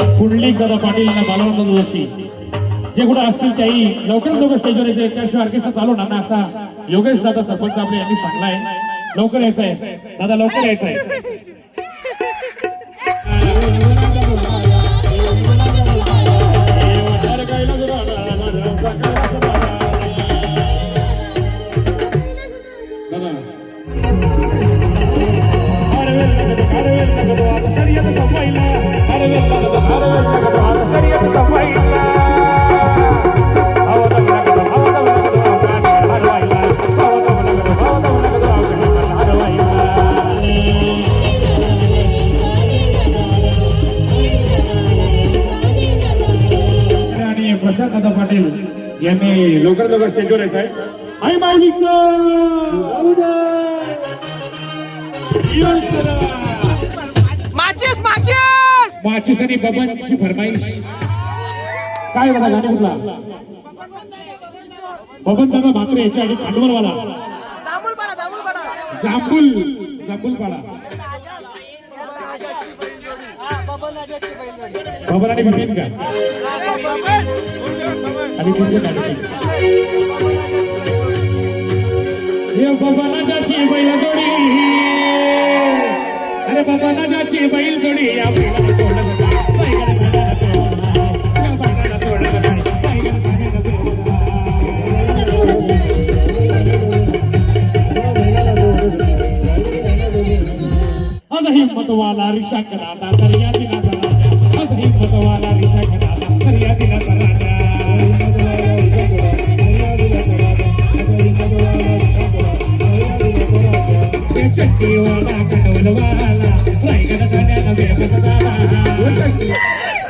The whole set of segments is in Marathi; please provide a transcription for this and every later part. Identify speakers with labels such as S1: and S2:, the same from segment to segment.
S1: पुंडलिक दादा पाटील यांना बालवंत जोशी जे कुठं असतील त्याही लवकरात लवकर स्टेजवर यायचे. त्याशिवाय ऑर्केस्ट्रा चालू होणार नाही असा योगेश दादा सरपंच आपले यांनी सांगलाय. लवकर यायचंय. दादा लवकर यायचंय. दादा. आणि प्रशांत दादा पाटील यांनी लवकर लवकर स्टेजवर यायचं आहे आई माऊलीचं
S2: माचीस माचीस
S1: आणि बबनची फरमाईश. काय बघा गाणे कुठला? बबन दादा भाकरे याच्या आणि खांडवरवाला
S2: दामूल पाडा
S1: जांभूल. जांभूल बबन आणि बबीन का? आणि कोणते गाणी हे बैल जोडी अरे बैल जोडी या बैलाला तोडलं जातं. बैलाला बैलाला तोडलं या बैलाला तोडलं हिम्मतवाला रिक्षा या ते चट्टीवाला कडवलवाला रायगड ठाण्याला झाला.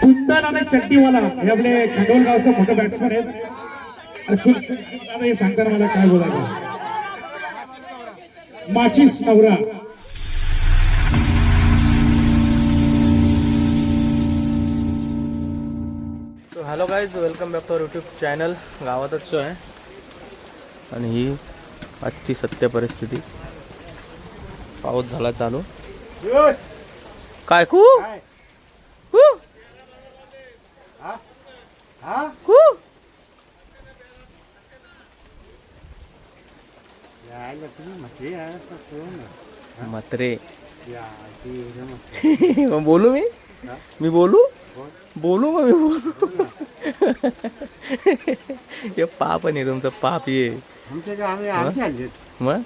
S1: कुंदन आणि चट्टीवाला हे आपले मोठं आहेत हे सांगताना मला काय बोलायचं. माचीस नवरा.
S3: Hello guys welcome back to YouTube channel गावातच आहे. आणि ही आजची सत्य परिस्थिती. पाऊस झाला चालू. काय कू? मग बोलू मी? मी बोलू? बोलू. मग मी बोलू. हे पाप नाही तुमचं पाप ये. मग?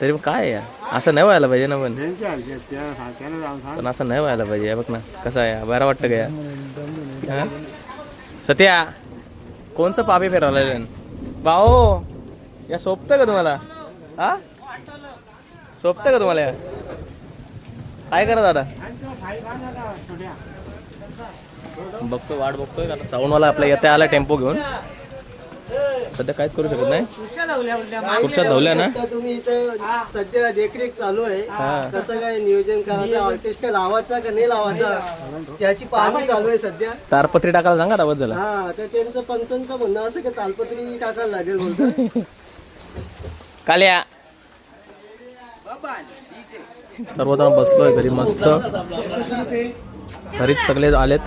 S3: तरी मग काय आहे? यार? असं नाही व्हायला पाहिजे ना पण. पण असं नाही व्हायला पाहिजे. हे बघ ना कसं आहे? बरं वाटतं का यार हा? सत्या कोणचं पापी फिरवलं भाऊ या सोपतं का तुम्हाला? हा? सोपतं का तुम्हाला या? काय करा दादा? बघतो वाट बघतोय. कारण साऊंडवाला आपल्या येते आला टेम्पो घेऊन. सध्या काहीच करू शकत नाही? खुर्च्या धावल्या ना?
S4: तुम्ही इथं सध्या देखरेख चालू आहे. कसं काय नियोजन करायचं? ऑर्केस्ट्रा लावायचा का नाही लावायचा? त्याची पाहणी चालू आहे सध्या.
S3: तारपत्री टाकायला सांगा दावत झाला
S4: हा तर त्यांचं पंचांचं म्हणणं असं की तालपत्री टाकायला लागेल बोलतो.
S3: काल्या. सर्वजण बसलोय घरी मस्त. घरीच सगळे आलेत.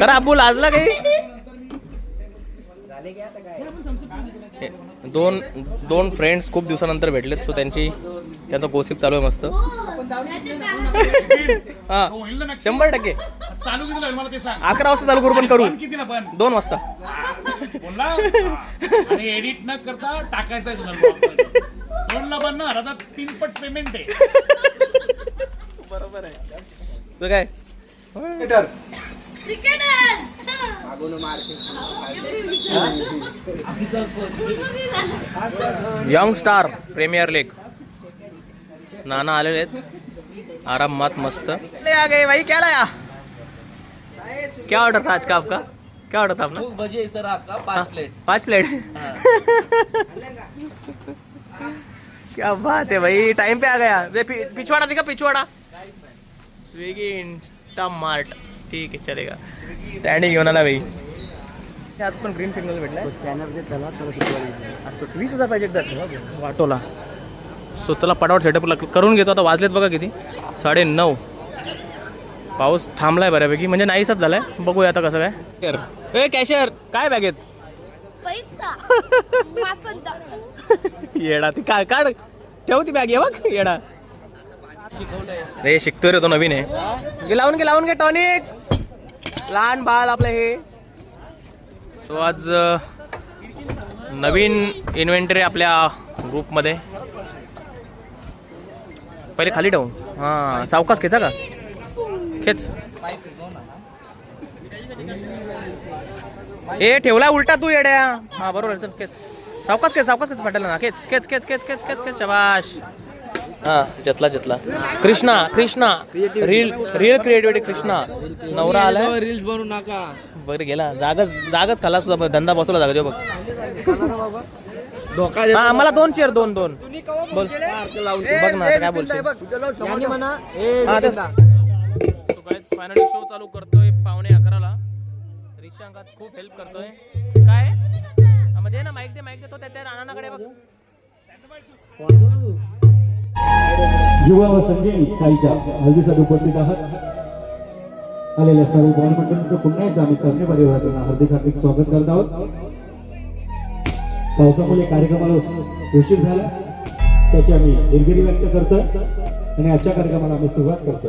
S3: करा अब्बू लाजला काही? दोन दोन फ्रेंड्स खूप दिवसानंतर भेटलेत सो त्यांची त्यांचा गोसिप चालू आहे मस्त. हा शंभर टक्के.
S1: चालू किती लागेल मला ते सांग.
S3: अकरा वाजता चालू करू पण करू. दोन वाजता.
S1: एडिट न करता टाकायचं तीन पट पेमेंट आहे.
S3: बरोबर आहे. काय? Young star premier league. नाना आलेले आहेत. आरामात मस्त. ले आ गए भाई क्या लाया? क्या ऑर्डर था आज का आपका? क्या ऑर्डर था अपना
S2: भजी सर आपका पाच प्लेट
S3: पाच प्लेट क्या बात है भाई टाइम पे आ गया। पिछवाड़ा दिखा पिछवाड़ा। स्विगी इंस्टा मार्ट ठीक आहे चलेगा. स्टँडिंग घेऊन आला भाई आज पण ग्रीन सिग्नल भेटलाय.
S4: स्कॅनर त्याला तर
S3: सो वीस हजार पाहिजे एकदा वाटोला. सो चला पटापट सेटअप करून घेतो. आता वाजलेत बघा किती. साडे नऊ पाऊस थांबलाय बऱ्यापैकी. म्हणजे नाहीसच झालाय. बघूया आता कसं काय. ए कॅशियर काय बॅगेत येडा ती. काय काढ. ठेव ती बॅग ये बघ. येडा. रे शिकतोय रे तो नवीन आहे. लावून घे लावून घे टॉनिक. लहान बाळ आपलं हे. सो आज नवीन इन्व्हेंटरी आपल्या ग्रुपमध्ये. पहिले खाली ठेवू. हां सावकाश खेचा का? खेच. ए ठेवला उलटा तू येड्या. हा बरोबर चल खेच. सावकाश खेच सावकाश खेच फाटला ना. खेच खेच खेच खेच खेच खेच खेच शबाश. हा जतला जतला. Krishna Krishna. Reel reel creativity Krishna. नवरा आला
S2: रील्स बनवू नका.
S3: बरं गेला. जागच जागच खालास धंदा बसवला जागा देऊ बघ.
S2: धोका
S3: हा मला दोन चेअर दोन दोन. बोल बघ. ना आता काय तेच. फायनली शो चालू करतोय पावणे अकराला. रिशांक आज खूप हेल्प करतोय. काय? हा, मग दे ना माईक दे माईक दे. तो त्या त्या राणाकडे बघ.
S5: युवा व संजय ताईच्या हल्दीसाठी उपस्थित आहात. आलेल्या सर्व गव्हर्नमेंटचं पुन्हा एकदा आम्ही करणे परिवारांना हार्दिक हार्दिक स्वागत करत आहोत. पावसामुळे कार्यक्रमाला उशीर झाला. त्याची आम्ही दिलगिरी व्यक्त करतो आणि आजच्या कार्यक्रमाला आम्ही सुरुवात
S1: करतो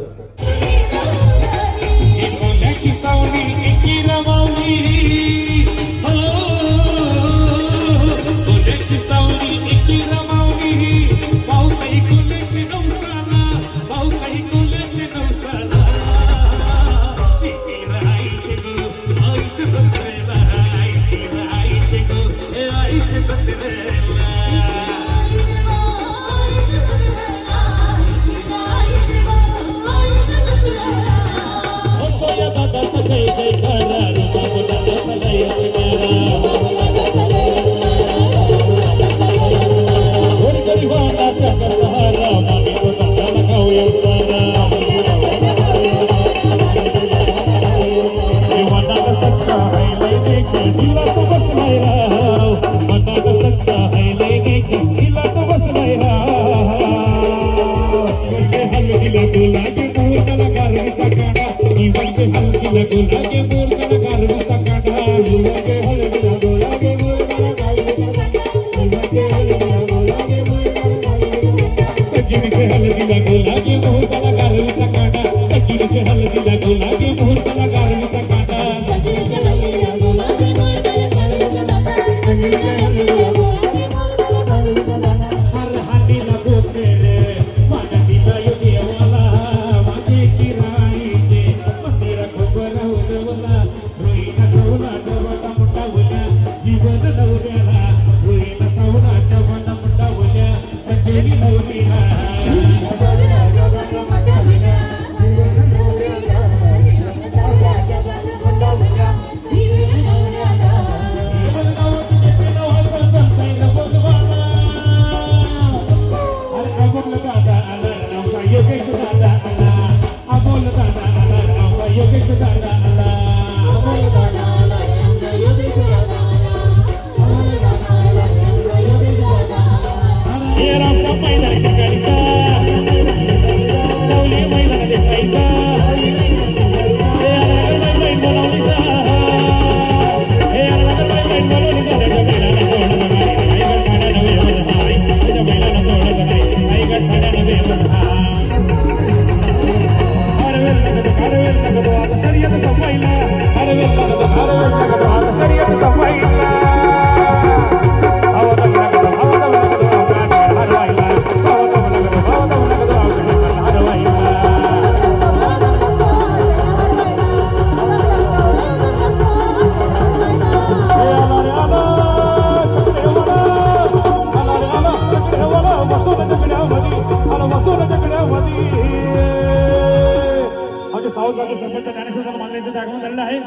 S1: साऊथ गावचे मानण्याचं आगमन झालेलं आहे.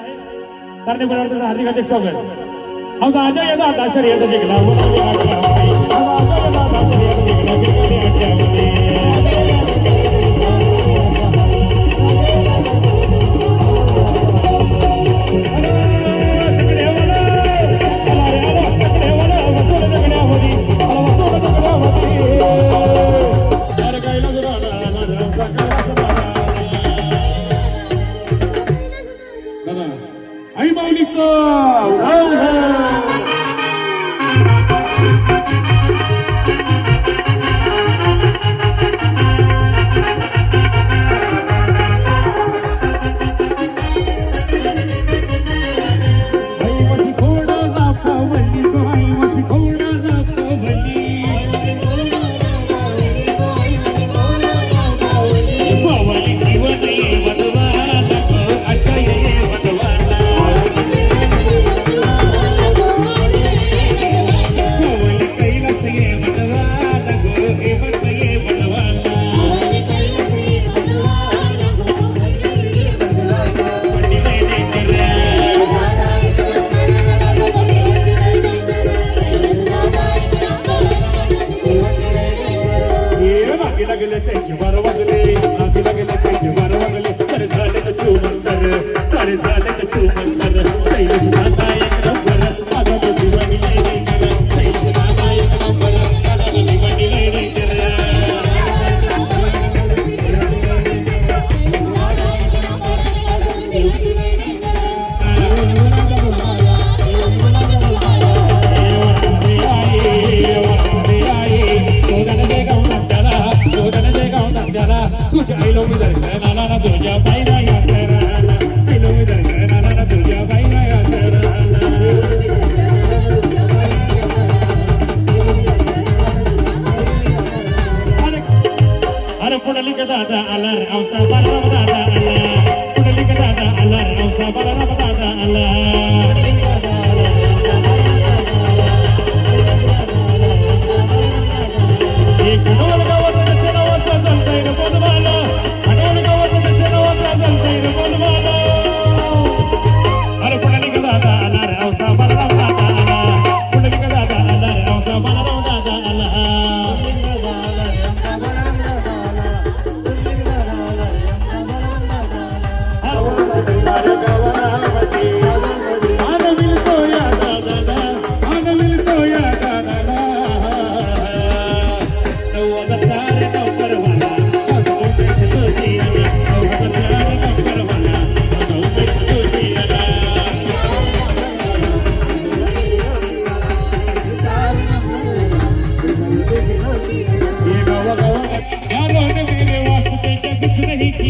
S1: कारण परिवाराचं हार्दिक हार्दिक स्वागत. आमचा अजय येतात. आचार्य येतात.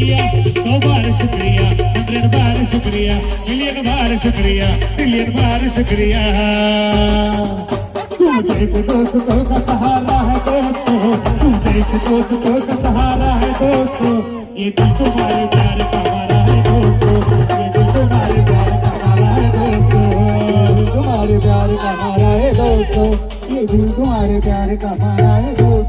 S1: शुक्रिया सौ बार शुक्रिया हंड्रेड बार शुक्रिया मिलियन बार शुक्रिया मिलियन बार शुक्रिया। तुम जैसे दोस्तों का सहारा है दोस्तों तुम जैसे दोस्तों का सहारा है दोस्तों। ये दिल तुम्हारे प्यार का हमारा है दोस्तों ये दिल तुम्हारे प्यार का हमारा है दोस्तों।
S5: तुम्हारे प्यार का हमारा है दोस्तों ये दिल तुम्हारे प्यार का हमारा है दोस्तों।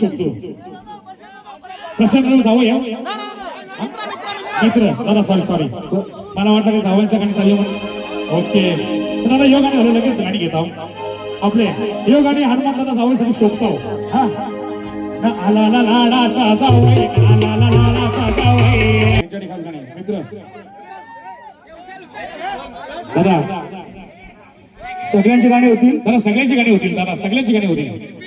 S1: शकतो. प्रशांत जाऊया मित्र दादा सॉरी सॉरी मला वाटलं की धावायचं गाणी चालू ओके. दादा योग गाणी लगेच गाणी घेत. आहोत आपले योग गाणी हनुमान दादा जावं शोधतो हा. आला मित्र. दादा.
S6: सगळ्यांची गाणी होतील.
S1: दादा सगळ्यांची गाणी होतील. दादा सगळ्यांची गाणी होतील.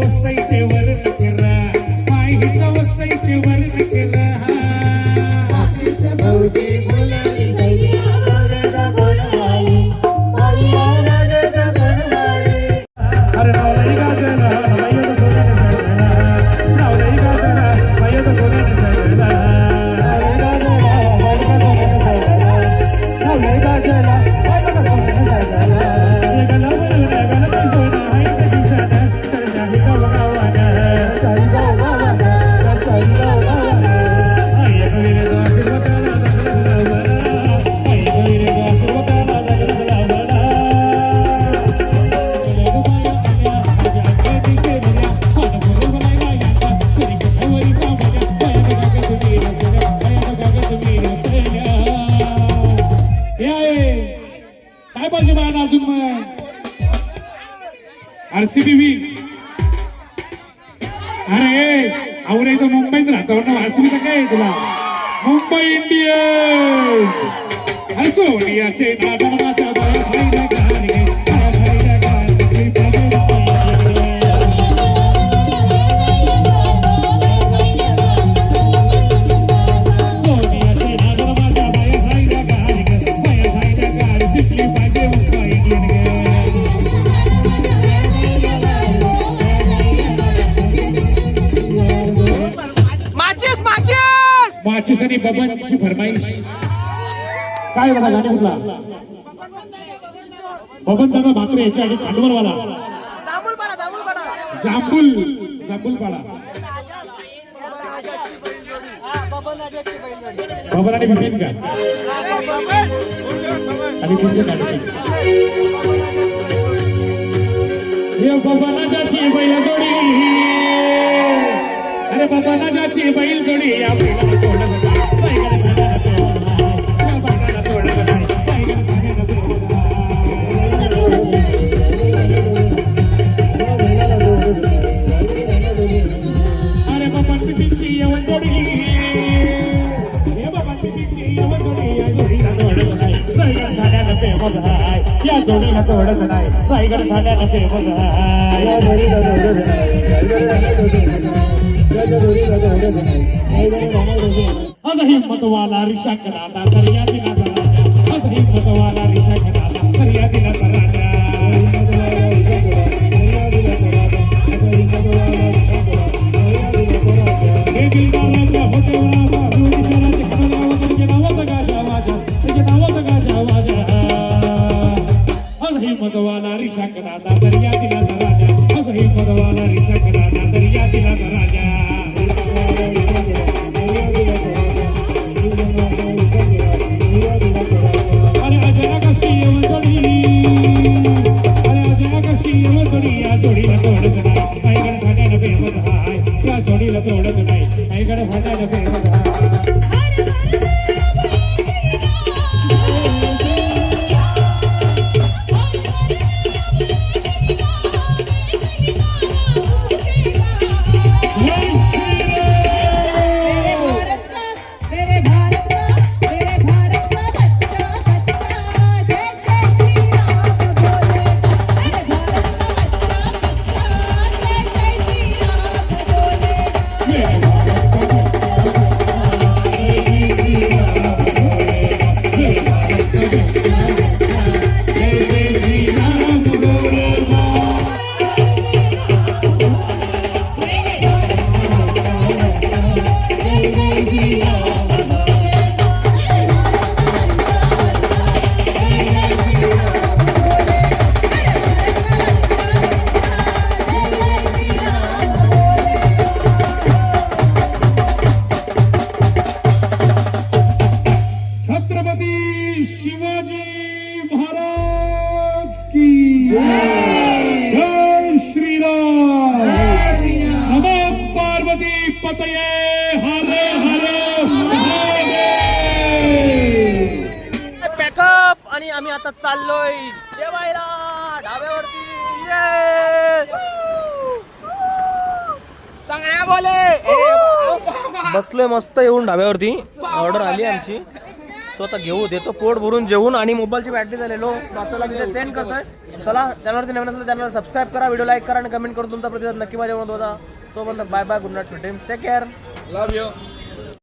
S1: काय बघा गाणे कुठला? बबन दादा भाकरे याच्या आधी खांडवरवाला. जांभूल जांभूल पाडा बबन आणि भीमेन का? आणि हे बबनाची बैल जोडी. अरे बैल जोडी या बैलाला तोडलं फेमस या जोडीला तोडत नाही रायगड ठाण्याला फेमस आहे आज हिम्मतवाला रिक्षा तर या दिनाचा राजा आज हिम्मतवाला रिक्षा कराला तर या दिनाचा राजा हे पतये हरे हरे
S2: पॅकअप आणि आम्ही आता चाललोय जेवायला ढाब्यावरती. चांगल्या बोले.
S3: बसलोय मस्त येऊन ढाब्यावरती. ऑर्डर आली आमची. स्वतः घेऊ देतो पोट भरून जेवून आणि मोबाईलची बॅटरी झालेलो. तिथे सेंड करतोय. चला चॅनलवरती नवीन असलं चॅनल सबस्क्राईब करा व्हिडिओ लाईक करा आणि कमेंट करून तुमचा प्रतिसाद नक्की माझ्या होता तोपर्यंत bye bye good night take care
S2: love you